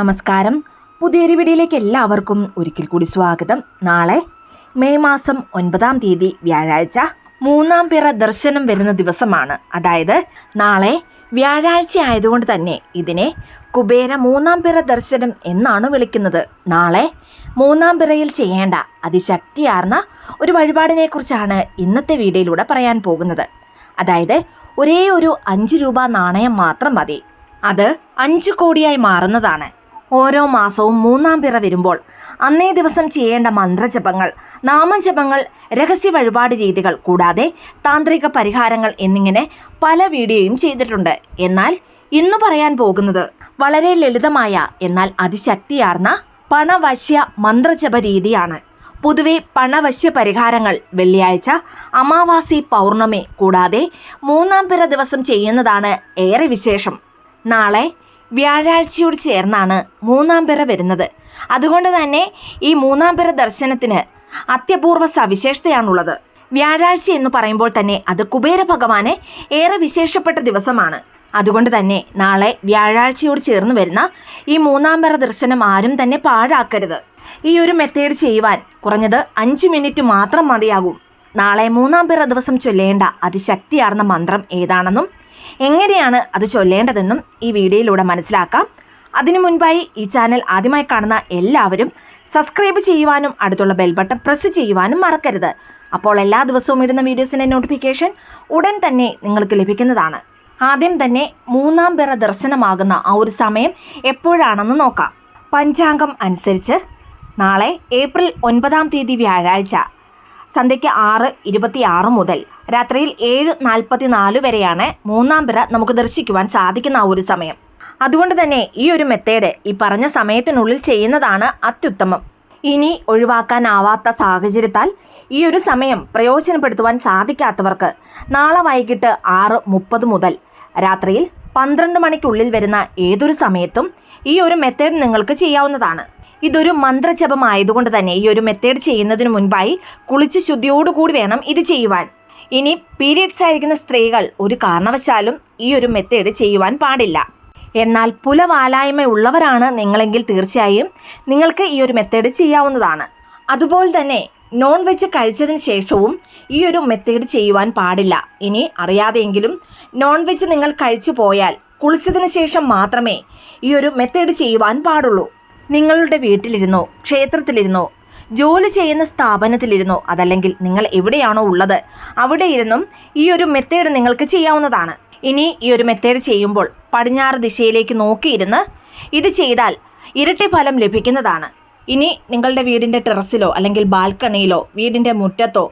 നമസ്കാരം. പുതിയൊരു വീഡിയോയിലേക്ക് എല്ലാവർക്കും ഒരിക്കൽ കൂടി സ്വാഗതം. നാളെ മെയ് മാസം ഒൻപതാം തീയതി വ്യാഴാഴ്ച മൂന്നാം പിറ ദർശനം വരുന്ന ദിവസമാണ്. അതായത് നാളെ വ്യാഴാഴ്ച ആയതുകൊണ്ട് തന്നെ ഇതിനെ കുബേര മൂന്നാം പിറ ദർശനം എന്നാണ് വിളിക്കുന്നത്. നാളെ മൂന്നാം പിറയിൽ ചെയ്യേണ്ട അതിശക്തിയാർന്ന ഒരു വഴിപാടിനെക്കുറിച്ചാണ് ഇന്നത്തെ വീഡിയോയിലൂടെ പറയാൻ പോകുന്നത്. അതായത് ഒരേ ഒരു അഞ്ച് രൂപ നാണയം മാത്രം മതി. അത് അഞ്ച് കോടിയായി മാറുന്നതാണ്. ഓരോ മാസവും മൂന്നാം പിറ വരുമ്പോൾ അന്നേ ദിവസം ചെയ്യേണ്ട മന്ത്രജപങ്ങൾ നാമജപങ്ങൾ രഹസ്യ വഴിപാട് രീതികൾ കൂടാതെ താന്ത്രിക പരിഹാരങ്ങൾ എന്നിങ്ങനെ പല വീഡിയോയും ചെയ്തിട്ടുണ്ട്. എന്നാൽ ഇന്ന് പറയാൻ പോകുന്നത് വളരെ ലളിതമായ എന്നാൽ അതിശക്തിയാർന്ന പണവശ്യ മന്ത്രജപ രീതിയാണ്. പൊതുവെ പണവശ്യ പരിഹാരങ്ങൾ വെള്ളിയാഴ്ച അമാവാസി പൗർണമി കൂടാതെ മൂന്നാം പിറ ദിവസം ചെയ്യുന്നതാണ് ഏറെ വിശേഷം. നാളെ വ്യാഴാഴ്ചയോട് ചേർന്നാണ് മൂന്നാം പിറ വരുന്നത്. അതുകൊണ്ട് തന്നെ ഈ മൂന്നാം പിറ ദർശനത്തിന് അത്യപൂർവ സവിശേഷതയാണുള്ളത്. വ്യാഴാഴ്ച എന്ന് പറയുമ്പോൾ തന്നെ അത് കുബേര ഭഗവാനെ ഏറെ വിശേഷപ്പെട്ട ദിവസമാണ്. അതുകൊണ്ട് തന്നെ നാളെ വ്യാഴാഴ്ചയോട് ചേർന്ന് വരുന്ന ഈ മൂന്നാം പിറ ദർശനം ആരും തന്നെ പാഴാക്കരുത്. ഈ ഒരു മെത്തേഡ് ചെയ്യുവാൻ കുറഞ്ഞത് അഞ്ച് മിനിറ്റ് മാത്രം മതിയാകും. നാളെ മൂന്നാം പിറ ദിവസം ചൊല്ലേണ്ട അതിശക്തിയാർന്ന മന്ത്രം ഏതാണെന്നും എങ്ങനെയാണ് അത് ചൊല്ലേണ്ടതെന്നും ഈ വീഡിയോയിലൂടെ മനസ്സിലാക്കാം. അതിനു മുൻപായി ഈ ചാനൽ ആദ്യമായി കാണുന്ന എല്ലാവരും സബ്സ്ക്രൈബ് ചെയ്യുവാനും അടുത്തുള്ള ബെൽ ബട്ടൺ പ്രസ് ചെയ്യുവാനും മറക്കരുത്. അപ്പോൾ എല്ലാ ദിവസവും ഇടുന്ന വീഡിയോസിന്റെ നോട്ടിഫിക്കേഷൻ ഉടൻ തന്നെ നിങ്ങൾക്ക് ലഭിക്കുന്നതാണ്. ആദ്യം തന്നെ മൂന്നാം പിറ ദർശനമാകുന്ന ആ ഒരു സമയം എപ്പോഴാണെന്ന് നോക്കാം. പഞ്ചാംഗം അനുസരിച്ച് നാളെ ഏപ്രിൽ ഒൻപതാം തീയതി വ്യാഴാഴ്ച സന്ധ്യയ്ക്ക് ആറ് ഇരുപത്തി ആറ് മുതൽ രാത്രിയിൽ ഏഴ് നാൽപ്പത്തി നാല് വരെയാണ് മൂന്നാം പിറ നമുക്ക് ദർശിക്കുവാൻ സാധിക്കുന്ന ആ ഒരു സമയം. അതുകൊണ്ട് തന്നെ ഈ ഒരു മെത്തേഡ് ഈ പറഞ്ഞ സമയത്തിനുള്ളിൽ ചെയ്യുന്നതാണ് അത്യുത്തമം. ഇനി ഒഴിവാക്കാനാവാത്ത സാഹചര്യത്താൽ ഈ ഒരു സമയം പ്രയോജനപ്പെടുത്തുവാൻ സാധിക്കാത്തവർക്ക് നാളെ വൈകിട്ട് ആറ് മുപ്പത് മുതൽ രാത്രിയിൽ പന്ത്രണ്ട് മണിക്കുള്ളിൽ വരുന്ന ഏതൊരു സമയത്തും ഈ ഒരു മെത്തേഡ് നിങ്ങൾക്ക് ചെയ്യാവുന്നതാണ്. ഇതൊരു മന്ത്രജപമായതുകൊണ്ട് തന്നെ ഈ ഒരു മെത്തേഡ് ചെയ്യുന്നതിന് മുൻപായി കുളിച്ച് ശുദ്ധിയോടുകൂടി വേണം ഇത് ചെയ്യുവാൻ. ഇനി പീരിയഡ്സ് ആയിരിക്കുന്ന സ്ത്രീകൾ ഒരു കാരണവശാലും ഈ ഒരു മെത്തേഡ് ചെയ്യുവാൻ പാടില്ല. എന്നാൽ പുലവാലായ്മ ഉള്ളവരാണ് നിങ്ങളെങ്കിൽ തീർച്ചയായും നിങ്ങൾക്ക് ഈ ഒരു മെത്തേഡ് ചെയ്യാവുന്നതാണ്. അതുപോലെ തന്നെ നോൺ വെജ് കഴിച്ചതിന് ശേഷവും ഈ ഒരു മെത്തേഡ് ചെയ്യുവാൻ പാടില്ല. ഇനി അറിയാതെയെങ്കിലും നോൺ വെജ് നിങ്ങൾ കഴിച്ചു പോയാൽ കുളിച്ചതിന് ശേഷം മാത്രമേ ഈ ഒരു മെത്തേഡ് ചെയ്യുവാൻ പാടുള്ളൂ. നിങ്ങളുടെ വീട്ടിലിരുന്നോ ക്ഷേത്രത്തിലിരുന്നോ ജോലി ചെയ്യുന്ന സ്ഥാപനത്തിലിരുന്നോ? അതല്ലെങ്കിൽ നിങ്ങൾ എവിടെയാണോ ഉള്ളത്? അവിടെ ഇരുന്നും ഈ ഒരു മെത്തേഡ് നിങ്ങൾക്ക് ചെയ്യാവുന്നതാണ്. ഇനി ഈ ഒരു മെത്തേഡ് ചെയ്യുമ്പോൾ പടിഞ്ഞാറ് ദിശയിലേക്ക് നോക്കിയിരുന്ന് ഇത് ചെയ്താൽ ഇരട്ടി ഫലം ലഭിക്കുന്നതാണ്. ഇനി നിങ്ങളുടെ വീടിന്റെ ടെറസിലോ അല്ലെങ്കിൽ ബാൽക്കണിയിലോ വീടിന്റെ മുറ്റത്തോ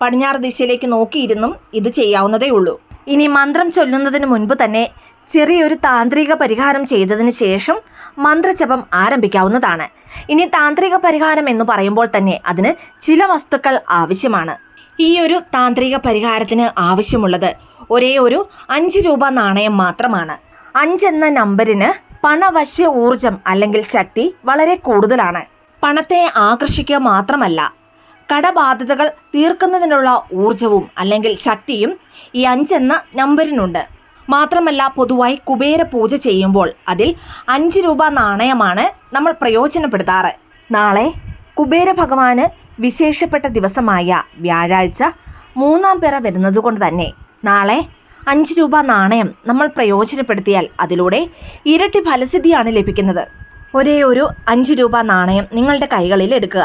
പടിഞ്ഞാറ് ദിശയിലേക്ക് നോക്കിയിരുന്നും ഇത് ചെയ്യാവുന്നതേ ഉള്ളൂ. ഇനി മന്ത്രം ചൊല്ലുന്നതിന് മുൻപ് തന്നെ ചെറിയൊരു താന്ത്രിക പരിഹാരം ചെയ്തതിന് ശേഷം മന്ത്രജപം ആരംഭിക്കാവുന്നതാണ്. ഇനി താന്ത്രിക പരിഹാരം എന്ന് പറയുമ്പോൾ തന്നെ അതിന് ചില വസ്തുക്കൾ ആവശ്യമാണ്. ഈ ഒരു താന്ത്രിക പരിഹാരത്തിന് ആവശ്യമുള്ളത് ഒരേ ഒരു അഞ്ച് രൂപ നാണയം മാത്രമാണ്. അഞ്ചെന്ന നമ്പറിന് പണവശ്യ ഊർജം അല്ലെങ്കിൽ ശക്തി വളരെ കൂടുതലാണ്. പണത്തെ ആകർഷിക്കുക മാത്രമല്ല കടബാധ്യതകൾ തീർക്കുന്നതിനുള്ള ഊർജവും അല്ലെങ്കിൽ ശക്തിയും ഈ അഞ്ചെന്ന നമ്പറിനുണ്ട്. മാത്രമല്ല പൊതുവായി കുബേര പൂജ ചെയ്യുമ്പോൾ അതിൽ അഞ്ച് രൂപ നാണയമാണ് നമ്മൾ പ്രയോജനപ്പെടുത്താറ്. നാളെ കുബേര ഭഗവാന് വിശേഷപ്പെട്ട ദിവസമായ വ്യാഴാഴ്ച മൂന്നാം പിറ വരുന്നതുകൊണ്ട് തന്നെ നാളെ അഞ്ച് രൂപ നാണയം നമ്മൾ പ്രയോജനപ്പെടുത്തിയാൽ അതിലൂടെ ഇരട്ടി ഫലസിദ്ധിയാണ് ലഭിക്കുന്നത്. ഒരേ ഒരു അഞ്ച് രൂപ നാണയം നിങ്ങളുടെ കൈകളിൽ എടുക്കുക.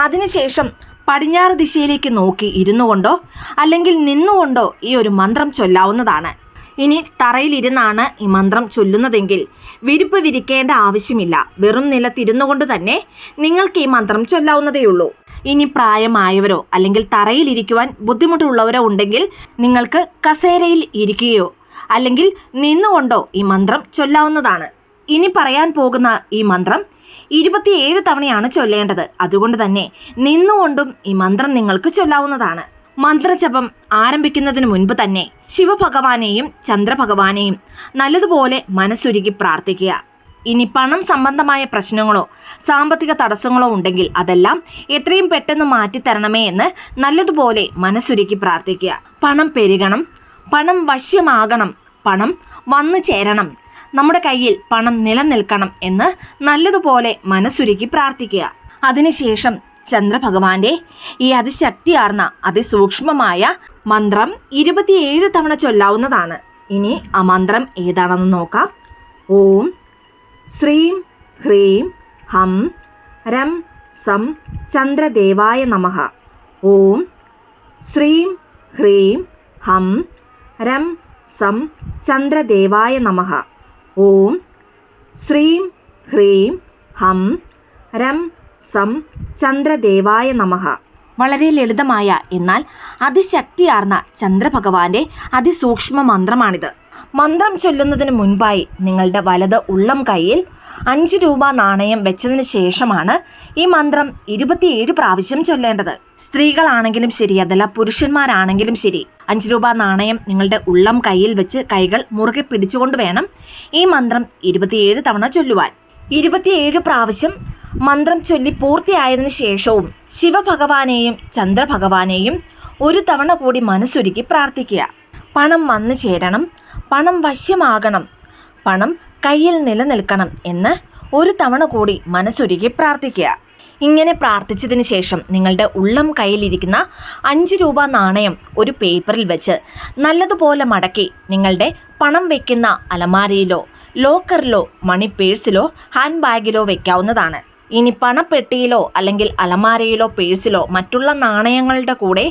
അതിനുശേഷം പടിഞ്ഞാറ് ദിശയിലേക്ക് നോക്കി ഇരുന്നു കൊണ്ടോ അല്ലെങ്കിൽ നിന്നുകൊണ്ടോ ഈ ഒരു മന്ത്രം ചൊല്ലാവുന്നതാണ്. ഇനി തറയിലിരുന്നാണ് ഈ മന്ത്രം ചൊല്ലുന്നതെങ്കിൽ. വിരിപ്പ് വിരിക്കേണ്ട ആവശ്യമില്ല. വെറും നിലത്തിരുന്നു കൊണ്ട് തന്നെ നിങ്ങൾക്ക് ഈ മന്ത്രം ചൊല്ലാവുന്നതേയുള്ളൂ. ഇനി പ്രായമായവരോ അല്ലെങ്കിൽ തറയിലിരിക്കുവാൻ ബുദ്ധിമുട്ടുള്ളവരോ ഉണ്ടെങ്കിൽ നിങ്ങൾക്ക് കസേരയിൽ ഇരിക്കുകയോ അല്ലെങ്കിൽ നിന്നുകൊണ്ടോ ഈ മന്ത്രം ചൊല്ലാവുന്നതാണ്. ഇനി പറയാൻ പോകുന്ന ഈ മന്ത്രം ഇരുപത്തിയേഴ് തവണയാണ് ചൊല്ലേണ്ടത്. അതുകൊണ്ട് തന്നെ നിന്നുകൊണ്ടും ഈ മന്ത്രം നിങ്ങൾക്ക് ചൊല്ലാവുന്നതാണ്. മന്ത്രജപം ആരംഭിക്കുന്നതിന് മുൻപ് തന്നെ ശിവഭഗവാനെയും ചന്ദ്രഭഗവാനെയും നല്ലതുപോലെ മനസ്സൊരുക്കി പ്രാർത്ഥിക്കുക. ഇനി പണം സംബന്ധമായ പ്രശ്നങ്ങളോ സാമ്പത്തിക തടസ്സങ്ങളോ ഉണ്ടെങ്കിൽ അതെല്ലാം എത്രയും പെട്ടെന്ന് മാറ്റിത്തരണമേ എന്ന് നല്ലതുപോലെ മനസ്സൊരുക്കി പ്രാർത്ഥിക്കുക. പണം പെരുകണം പണം വശ്യമാകണം പണം വന്നു ചേരണം നമ്മുടെ കയ്യിൽ പണം നിലനിൽക്കണം എന്ന് നല്ലതുപോലെ മനസ്സൊരുക്കി പ്രാർത്ഥിക്കുക. അതിനുശേഷം ചന്ദ്രഭഗവാന്റെ ഈ അതിശക്തിയാർന്ന അതിസൂക്ഷ്മമായ മന്ത്രം ഇരുപത്തിയേഴ് തവണ ചൊല്ലാവുന്നതാണ്. ഇനി ആ മന്ത്രം ഏതാണെന്ന് നോക്കാം. ഓം ശ്രീം ഹ്രീം ഹം രം സം ചന്ദ്രദേവായ നമഃ. ഓം ശ്രീം ഹ്രീം ഹം രം സം ചന്ദ്രദേവായ നമഃ. ഓം ശ്രീം ഹ്രീം ഹം രം സം ചന്ദ്രദേവായ നമഹ വളരെ ലളിതമായ എന്നാൽ അതിശക്തിയാർന്ന ചന്ദ്രഭഗവാന്റെ അതിസൂക്ഷ്മ മന്ത്രമാണിത്. മന്ത്രം ചൊല്ലുന്നതിന് മുൻപായി നിങ്ങളുടെ വലത് ഉള്ളം കൈയിൽ അഞ്ച് രൂപ നാണയം വെച്ചതിന് ശേഷമാണ് ഈ മന്ത്രം ഇരുപത്തിയേഴ് പ്രാവശ്യം ചൊല്ലേണ്ടത്. സ്ത്രീകളാണെങ്കിലും ശരി അതല്ല പുരുഷന്മാരാണെങ്കിലും ശരി. അഞ്ച് രൂപ നാണയം നിങ്ങളുടെ ഉള്ളം കയ്യിൽ വെച്ച് കൈകൾ മുറുകെ പിടിച്ചുകൊണ്ട് വേണം ഈ മന്ത്രം ഇരുപത്തിയേഴ് തവണ ചൊല്ലുവാൻ. ഇരുപത്തിയേഴ് പ്രാവശ്യം മന്ത്രം ചൊല്ലി പൂർത്തിയായതിനു ശേഷവും ശിവഭഗവാനെയും ചന്ദ്രഭഗവാനെയും ഒരു തവണ കൂടി മനസ്സൊരുക്കി പ്രാർത്ഥിക്കുക. പണം വന്നു ചേരണം പണം വശ്യമാകണം പണം കയ്യിൽ നിലനിൽക്കണം എന്ന് ഒരു തവണ കൂടി മനസ്സൊരുക്കി പ്രാർത്ഥിക്കുക. ഇങ്ങനെ പ്രാർത്ഥിച്ചതിന് ശേഷം നിങ്ങളുടെ ഉള്ളം കയ്യിലിരിക്കുന്ന അഞ്ച് രൂപ നാണയം ഒരു പേപ്പറിൽ വെച്ച് നല്ലതുപോലെ മടക്കി നിങ്ങളുടെ പണം വയ്ക്കുന്ന അലമാരയിലോ ലോക്കറിലോ മണി പേഴ്സിലോ ഹാൻഡ് ബാഗിലോ വെക്കാവുന്നതാണ്. ഇനി പണപ്പെട്ടിയിലോ അല്ലെങ്കിൽ അലമാരയിലോ പേഴ്സിലോ മറ്റുള്ള നാണയങ്ങളുടെ കൂടെ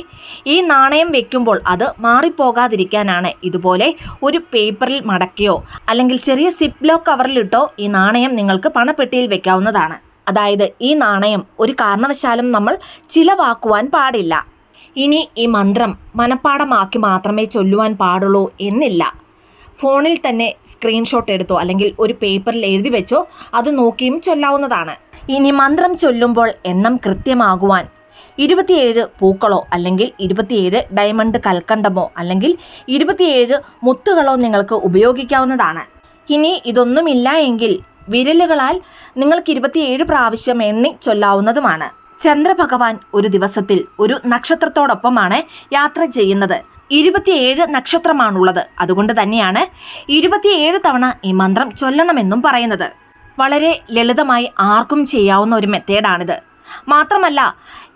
ഈ നാണയം വെക്കുമ്പോൾ അത് മാറിപ്പോകാതിരിക്കാനാണ് ഇതുപോലെ ഒരു പേപ്പറിൽ മടക്കിയോ അല്ലെങ്കിൽ ചെറിയ സിപ്ലോ കവറിലിട്ടോ ഈ നാണയം നിങ്ങൾക്ക് പണപ്പെട്ടിയിൽ വെക്കാവുന്നതാണ്. അതായത് ഈ നാണയം ഒരു കാരണവശാലും നമ്മൾ ചിലവാക്കുവാൻ പാടില്ല. ഇനി ഈ മന്ത്രം മനഃപ്പാടമാക്കി മാത്രമേ ചൊല്ലുവാൻ പാടുള്ളൂ എന്നില്ല. ഫോണിൽ തന്നെ സ്ക്രീൻഷോട്ട് എടുത്തോ അല്ലെങ്കിൽ ഒരു പേപ്പറിൽ എഴുതി വെച്ചോ അത് നോക്കിയും ചൊല്ലാവുന്നതാണ്. ഇനി മന്ത്രം ചൊല്ലുമ്പോൾ എണ്ണം കൃത്യമാകുവാൻ ഇരുപത്തിയേഴ് പൂക്കളോ അല്ലെങ്കിൽ ഇരുപത്തിയേഴ് ഡയമണ്ട് കൽക്കണ്ടമോ അല്ലെങ്കിൽ ഇരുപത്തിയേഴ് മുത്തുകളോ നിങ്ങൾക്ക് ഉപയോഗിക്കാവുന്നതാണ്. ഇനി ഇതൊന്നുമില്ല എങ്കിൽ വിരലുകളാൽ നിങ്ങൾക്ക് ഇരുപത്തിയേഴ് പ്രാവശ്യം എണ്ണി ചൊല്ലാവുന്നതുമാണ്. ചന്ദ്രഭഗവാൻ ഒരു ദിവസത്തിൽ ഒരു നക്ഷത്രത്തോടൊപ്പമാണ് യാത്ര ചെയ്യുന്നത്. ഇരുപത്തിയേഴ് നക്ഷത്രമാണുള്ളത്. അതുകൊണ്ട് തന്നെയാണ് ഇരുപത്തിയേഴ് തവണ ഈ മന്ത്രം ചൊല്ലണമെന്നും പറയുന്നത്. വളരെ ലളിതമായി ആർക്കും ചെയ്യാവുന്ന ഒരു മെത്തേഡാണിത്. മാത്രമല്ല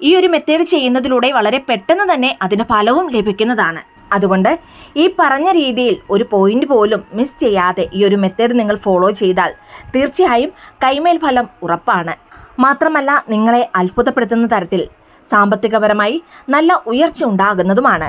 ഈ ഒരു മെത്തേഡ് ചെയ്യുന്നതിലൂടെ വളരെ പെട്ടെന്ന് തന്നെ അതിന് ഫലവും ലഭിക്കുന്നതാണ്. അതുകൊണ്ട് ഈ പറഞ്ഞ രീതിയിൽ ഒരു പോയിന്റ് പോലും മിസ് ചെയ്യാതെ ഈ ഒരു മെത്തേഡ് നിങ്ങൾ ഫോളോ ചെയ്താൽ തീർച്ചയായും കൈമേൽ ഫലം ഉറപ്പാണ്. മാത്രമല്ല നിങ്ങളെ അത്ഭുതപ്പെടുത്തുന്ന തരത്തിൽ സാമ്പത്തികപരമായി നല്ല ഉയർച്ച ഉണ്ടാകുന്നതുമാണ്.